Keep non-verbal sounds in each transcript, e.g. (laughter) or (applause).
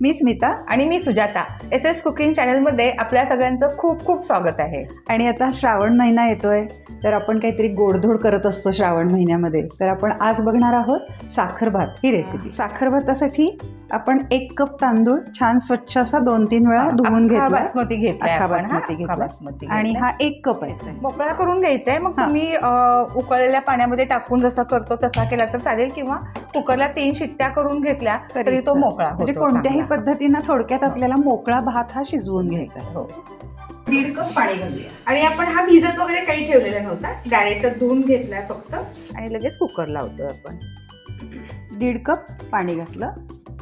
मी स्मिता आणि मी Sujata S S cooking चॅनलमध्ये आपल्या सगळ्यांचं खूप खूप स्वागत आहे आणि आता श्रावण महिना येतोय तर आपण काहीतरी गोडधोड करत असतो श्रावण महिन्यामध्ये तर आपण आज बघणार आहोत साखर भात ही रेसिपी साखर भातासाठी आपण एक कप तांदूळ छान स्वच्छ असा दोन तीन वेळा धुवून घेतला बासमती हा? बासमती घेतला. बासमती आणि. हा एक कप आहे मोकळा करून घ्यायचा आहे मग. तुम्ही उकळलेल्या पाण्यामध्ये टाकून जसा करतो तसा केला तर चालेल किंवा कुकरला तीन शिट्ट्या करून घेतल्या तरी तो. मोकळा म्हणजे कोणत्याही. पद्धतीनं थोडक्यात आपल्याला मोकळा भात हा शिजवून घ्यायचा आहे. हो. दीड कप पाणी घालूया. आणि आपण हा भिजत वगैरे काही ठेवलेला नव्हता. डायरेक्ट धुवून घेतलाय फक्त. आणि लगेच कुकर लावतोय आपण. दीड कप पाणी घातलं.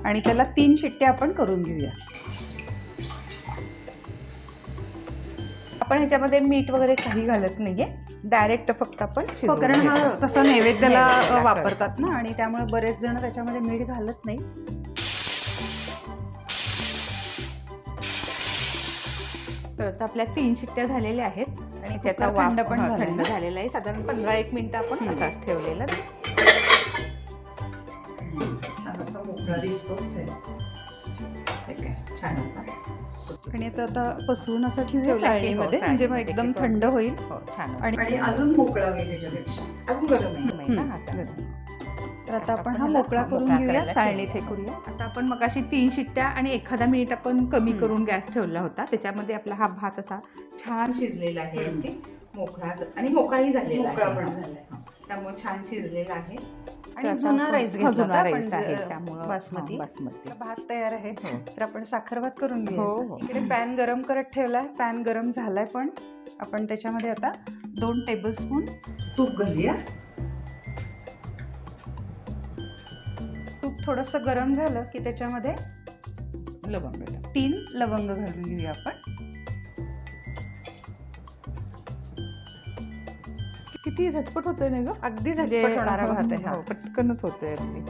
आणि त्याला तीन शिट्ट्या आपण करून घेऊया. आपण ह्याच्यामध्ये मीठ वगैरे काही घालत नाहीये. डायरेक्ट फक्त आपण हो कारण हा. तसा नैवेद्याला वापरतात ना. आणि त्यामुळे बरेच जण त्याच्यामध्ये मीठ घालत नाही. आता आपल्या तीन शिट्ट्या झालेल्या आहेत आणि त्याचा थंड पण हा, थंड? झालेला आहे. साधारण पंधरा एक मिनिटं आपण. असाच ठेवलेला. छान. आणि आता आता पसरून असं ठेवला हो, चाळणीमध्ये. म्हणजे मग एकदम की थंड होईल. हो छान आणि अजून मोकळा होईल त्याच्यापेक्षा अजून गरम आहे. तर आता आपण हा मोकळा करून घेऊया चाळणीत. करूया. आता आपण मग अशी तीन शिट्ट्या आणि एखादा मिनिट आपण कमी. करून गॅस ठेवला होता. त्याच्यामध्ये आपला हा भात असा छान शिजलेला आहे मोकळा आणि मोकळाही झालेला आहे. त्यामुळे छान शिजलेला आहे. आणि जुना राईस घेतला राईस आहे त्यामुळं बासमती. बासमती. भात तयार आहे. हो. तर आपण साखर भात करून हो, घेऊ हो. इकडे पॅन गरम करत ठेवलाय. पॅन गरम झालाय पण. आपण त्याच्यामध्ये आता दोन टेबलस्पून तूप घालूया. थोडंसं गरम झालं की त्याच्यामध्ये लवंग तीन लवंग घालून घेऊया आपण. किती झटपट होतोय ना ग? अगदी म्हणजे झटपट होणारा भात आहे. हा पटकनच होतोय अगदी.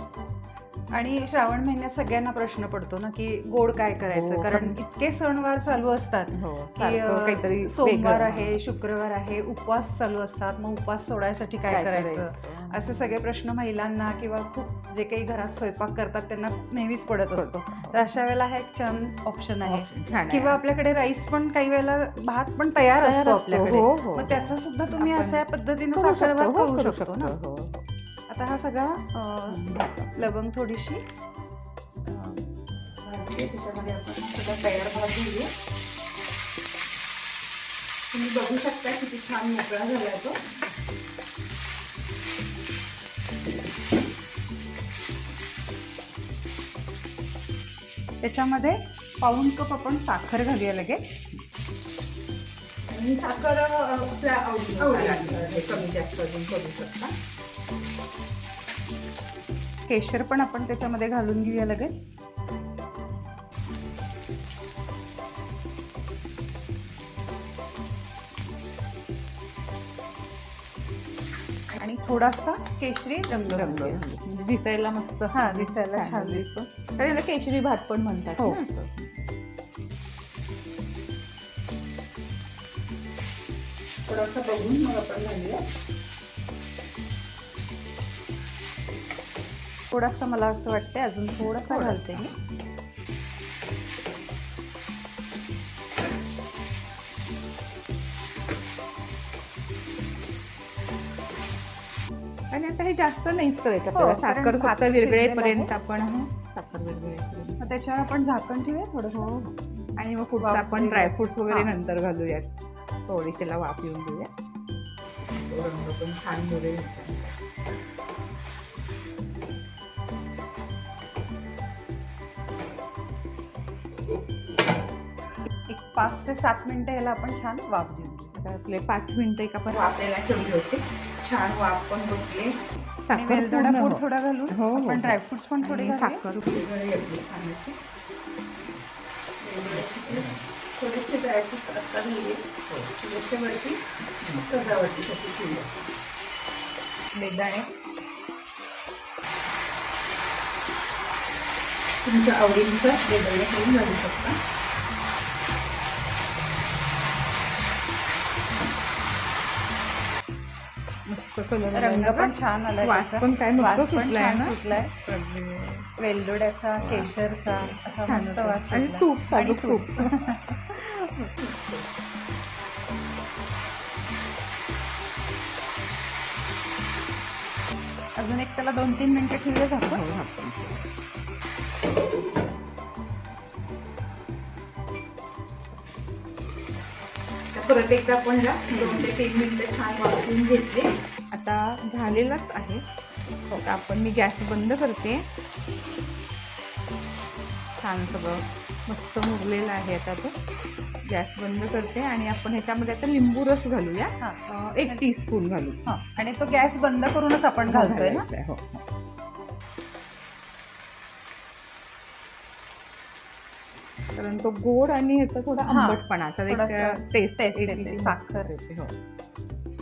आणि श्रावण महिन्यात सगळ्यांना प्रश्न पडतो ना की गोड काय करायचं? हो, कारण कारण- इतके सणवार चालू असतात हो की काहीतरी सोमवार. आहे शुक्रवार आहे उपवास चालू असतात. मग उपवास सोडायसाठी काय करायचं? करायचं? असे सगळे प्रश्न महिलांना किंवा खूप जे काही घरात स्वयंपाक करतात त्यांना नेहमीच पडत असतो. तर अशा वेळेला हा एक छान ऑप्शन आहे. किंवा आपल्याकडे राईस पण काही वेळेला भात पण तयार असतो आपल्याकडे. हो. मग त्याचा सुद्धा तुम्ही अशा पद्धतीने करू शकतो, ना. आता हा सगळा लवंग थोडीशी. भाजली त्याच्यामध्ये आपण सगळा तयार भात घेऊया तुम्ही बघू शकता किती छान मोकळा झाला तो. त्याच्यामध्ये पाऊन कप आपण साखर घालूया लगेच. आणि साखर आपल्या आवडी कमी जास्त अजून करू शकता. केशर पण आपण त्याच्यामध्ये घालून घेऊया लगेच. आणि थोडासा केशरी रंग रंग. म्हणजे दिसायला मस्त. हा, दिसायला छान दिसतो. तर याला केशरी भात पण म्हणतात हो. थोडासा बघून मग आपण घालूया. थोडासा मला असं वाटतंय अजून थोडासा थोडं. घालते मी. आणि आता हे जास्त नाहीच करायचं हो, आपल्याला. साखर फक्त विरगळेपर्यंत आपण साखर विरगळेपर्यंत मग त्याच्यावर आपण झाकण ठेवूया थोडं हो. आणि मग वाफ आपण. ड्रायफ्रुट्स वगैरे. नंतर घालूयात. थोडी त्याला वाफ येऊन देऊया. रंग पण छान मिळेल पाच ते सात मिनिटं याला आपण छान वाफ देऊ आपले पाच मिनिटं एक आपण वाफायला ठेवली होती छान वाफ पण बसली साखर पूर्ण पूड हो. थोडा घालून हो, हो, आपण हो. ड्रायफ्रुट्स पण थोडे. साखर. थोडेसे ड्रायफ्रुट्स आता घालूया त्याच्यावरती सजावटीसाठी ठेवूया बेदाणे तुमच्या आवडीनुसार करून घालू शकता कलर रंग पण छान आलाय वास त्याचा. पण काय मस्त वास पण सुटलाय छान ना सुटलाय. वेलदोड्याचा केशरचा असा छान मस्त होतं. वास आणि सुटला. तूप आणि साजूक तूप (laughs) अजून एक त्याला दोन तीन मिनिटं ठेवले जातो हो. आता परत एकदा आपण ह्या दोन ते तीन मिनिटं छान वाफवून घेतले आता झालेलाच आहे. आता आपण मी गॅस बंद करते. छान सगळं मस्त मुरलेलं आहे आता तो. गॅस बंद करते आणि आपण ह्याच्यामध्ये आता लिंबू रस घालूया. हा. एक टी स्पून घालू हा. आणि तो गॅस बंद करूनच आपण घालतोय ना? हो. कारण तो गोड आणि ह्याचा थोडा हा. आंबटपणाचा एक थोडासा टेस्ट येते, साखर. येते हो.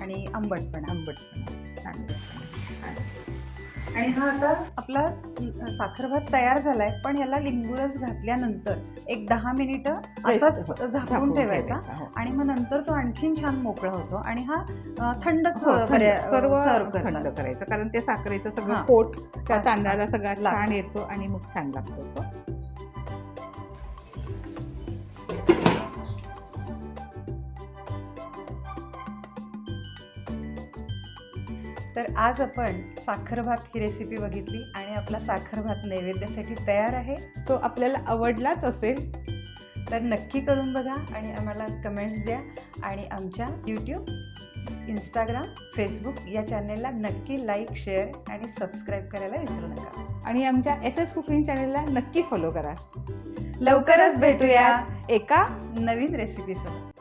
आणि आंबट पण आंबटपणा छान छान. आणि हा आता आपला साखर भात तयार झालाय पण ह्याला लिंबू रस घातल्यानंतर एक दहा मिनिटं असाच हो. झाकून ठेवायचा हो. आणि मग नंतर तो आणखीन छान मोकळा होतो आणि हा थंडच हो, थंड. बऱ्या- सर्व थंड करायचं कारण ते साखरेचं सगळं हा. पोट त्या हा. तांदळाला सगळा. छान येतो आणि मग छान लागतो तो तर आज आपण साखरभात ही रेसिपी बघितली आणि आपला साखरभात नैवेद्यासाठी तयार आहे. तो आपल्याला आवडलाच असेल तर नक्की करून बघा आणि आम्हाला कमेंट्स द्या आणि आमच्या यूट्यूब इंस्टाग्राम फेसबुक या चॅनेलला नक्की लाईक शेअर आणि सबस्क्राईब करायला विसरू नका. आणि आमच्या एस एस कुकिंग चॅनेलला नक्की फॉलो करा. लवकरच भेटूया एका नवीन रेसिपीसोबत